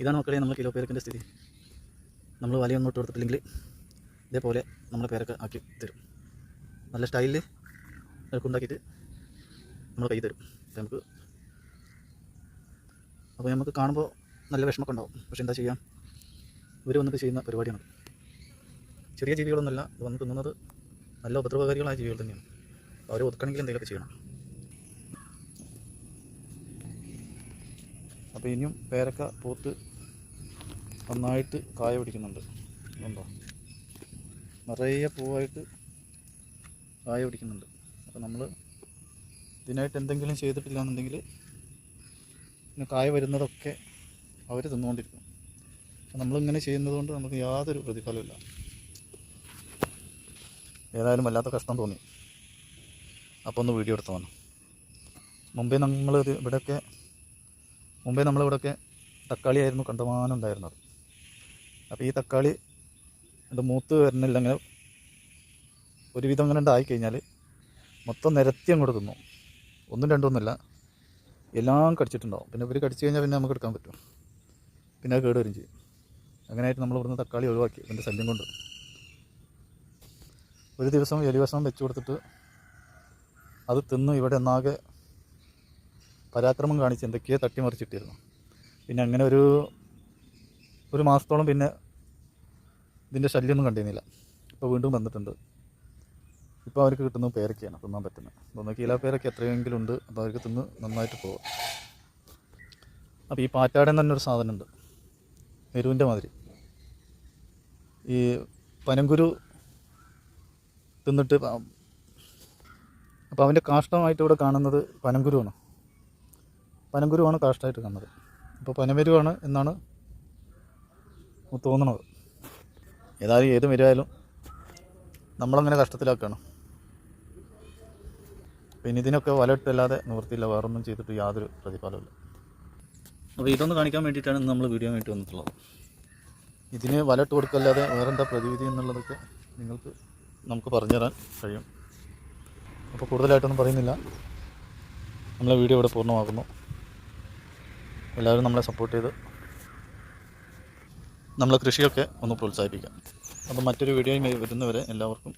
ഇതാണ് മക്കളെ നമ്മൾ കിലോ പേരക്കിന്റെ സ്ഥിതി. നമ്മൾ വലയൊന്നും ഇട്ട് കൊടുത്തിട്ടില്ലെങ്കിൽ ഇതേപോലെ നമ്മൾ പേരക്ക ആക്കി തരും. നല്ല സ്റ്റൈലിൽ ഉണ്ടാക്കിയിട്ട് നമ്മൾ കൈ തരും. നമുക്ക് അപ്പോൾ നമുക്ക് കാണുമ്പോൾ നല്ല വിഷമമൊക്കെ ഉണ്ടാവും. പക്ഷെ എന്താ ചെയ്യാം? ഇവർ വന്നിട്ട് ചെയ്യുന്ന പരിപാടിയാണ്. ചെറിയ ജീവികളൊന്നുമല്ല. ഇത് വന്ന് തിന്നുന്നത് നല്ല ഉപദ്രവകാരികളായ ജീവികൾ തന്നെയാണ്. അവർ ഒതുക്കണമെങ്കിൽ എന്തെങ്കിലുമൊക്കെ ചെയ്യണം. അപ്പോൾ ഇനിയും പേരക്ക പൂത്ത് നന്നായിട്ട് കായ പിടിക്കുന്നുണ്ട്. ഇതുണ്ടോ? നിറയെ പൂവായിട്ട് കായ പിടിക്കുന്നുണ്ട്. അപ്പോൾ നമ്മൾ ഇതിനായിട്ട് എന്തെങ്കിലും ചെയ്തിട്ടില്ല എന്നുണ്ടെങ്കിൽ പിന്നെ കായ വരുന്നതൊക്കെ അവർ തിന്നുകൊണ്ടിരിക്കും അപ്പോൾ നമ്മളിങ്ങനെ ചെയ്യുന്നത് കൊണ്ട് നമുക്ക് യാതൊരു പ്രതിഫലമില്ല ഏതായാലും വല്ലാത്ത കഷ്ടം തോന്നി. അപ്പോൾ ഒന്ന് വീഡിയോ എടുത്തു വന്നു. മുമ്പേ നമ്മൾ ഇവിടെയൊക്കെ മുമ്പേ നമ്മളിവിടെയൊക്കെ തക്കാളിയായിരുന്നു കണ്ടമാനം ഉണ്ടായിരുന്നത്. അപ്പോൾ ഈ തക്കാളി ഇത് മൂത്ത് വരുന്നില്ല അങ്ങനെ ഒരുവിധം അങ്ങനെ ഉണ്ടായി കഴിഞ്ഞാൽ മൊത്തം നിരത്തി അങ്ങോട്ട് തിന്നു. ഒന്നും രണ്ടും ഒന്നുമില്ല. എല്ലാം കടിച്ചിട്ടുണ്ടാവും. പിന്നെ ഇവർ കടിച്ചു കഴിഞ്ഞാൽ പിന്നെ നമുക്ക് എടുക്കാൻ പറ്റും. പിന്നെ അത് കേട് വരും ചെയ്യും. അങ്ങനെയായിട്ട് നമ്മൾ ഇവിടുന്ന് തക്കാളി ഒഴിവാക്കി. എന്റെ ശല്യം കൊണ്ട്. ഒരു ദിവസം എലിവശം വെച്ച് കൊടുത്തിട്ട് അത് തിന്ന് ഇവിടെ ഒന്നാകെ പരാക്രമം കാണിച്ച് എന്തൊക്കെയോ തട്ടിമറിച്ചിട്ടിരുന്നു. പിന്നെ അങ്ങനെ ഒരു ഒരു മാസത്തോളം പിന്നെ ഇതിന്റെ ശല്യമൊന്നും കണ്ടിരുന്നില്ല. ഇപ്പോൾ വീണ്ടും വന്നിട്ടുണ്ട്. ഇപ്പോൾ അവർക്ക് കിട്ടുന്ന പേരക്കയാണ് തിന്നാൻ പറ്റുന്നത്. ഒന്ന് കിലോ പേരക്ക എത്രയെങ്കിലും ഉണ്ട് അപ്പോൾ അവർക്ക് തിന്ന് നന്നായിട്ട് പോകും അപ്പോൾ ഈ പാറ്റാടൻ തന്നെ ഒരു സാധനമുണ്ട്. എരുവിന്റെ മാതിരി. ഈ പനങ്കുരു തിന്നിട്ട് അപ്പോൾ അവന്റെ കാഷ്ടമായിട്ട് ഇവിടെ കാണുന്നത് പനങ്കുരുവാണ്. പനങ്കുരുവാണ് കാഷ്ടമായിട്ട് കാണുന്നത്. അപ്പോൾ പനമരുവാണ് എന്നാണ് തോന്നുന്നത് ഏതായാലും ഏത് മരുവായാലും നമ്മളങ്ങനെ കഷ്ടത്തിലാക്കുകയാണ് പിന്നെ ഇതിനൊക്കെ വലയിട്ടല്ലാതെ നിവൃത്തിയില്ല വേറൊന്നും ചെയ്തിട്ട് യാതൊരു പ്രതിഫലമില്ല അപ്പോൾ ഇതൊന്ന് കാണിക്കാൻ വേണ്ടിയിട്ടാണ് നമ്മൾ വീഡിയോ വേണ്ടി വന്നിട്ടുള്ളത്. ഇതിന് വലയിട്ട് കൊടുക്കല്ലാതെ വേറെന്താ പ്രതിവിധി എന്നുള്ളതൊക്കെ നിങ്ങൾക്ക് നമുക്ക് പറഞ്ഞു തരാൻ കഴിയും. അപ്പോൾ കൂടുതലായിട്ടൊന്നും പറയുന്നില്ല. നമ്മളെ വീഡിയോ ഇവിടെ പൂർണമാക്കുന്നു. എല്ലാവരും നമ്മളെ സപ്പോർട്ട് ചെയ്ത് നമ്മളെ കൃഷിയൊക്കെ ഒന്ന് പ്രോത്സാഹിപ്പിക്കാം. അപ്പോൾ മറ്റൊരു വീഡിയോയുമായി വരുന്നവരെ എല്ലാവർക്കും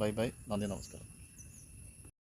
ബൈ ബൈ നന്ദി നമസ്കാരം.